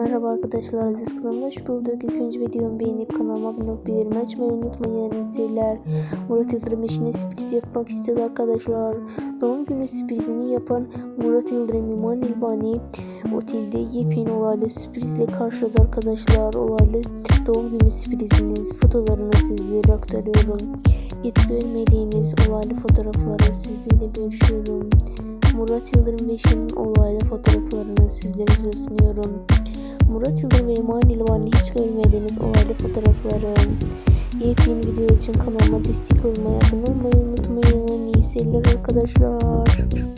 Merhaba arkadaşlar Aziz kanalıma hoş bulduk. İlk önce videomu beğenip kanalıma abone olup bildirim açmayı unutmayın. İyi seyirler. Murat Yıldırım eşine sürpriz yapmak istedi arkadaşlar. Doğum günü sürprizini yapan Murat Yıldırım İman İlbani otelde yepyeni olaylı sürprizle karşıladı arkadaşlar. Olaylı doğum günü sürpriziniz fotolarını sizlere aktarıyorum. Hiç görmediğiniz olaylı fotoğrafları sizlerle bölüşüyorum. Murat Yıldırım ve eşinin olaylı fotoğraflarını sizlere sunuyorum. Murat Yıldırım ve İman İlvan'ı hiç görmediğiniz olaylı fotoğrafları. Yepyeni video için kanalıma destek olmayı, abone olmayı unutmayın. İyi seyirler arkadaşlar.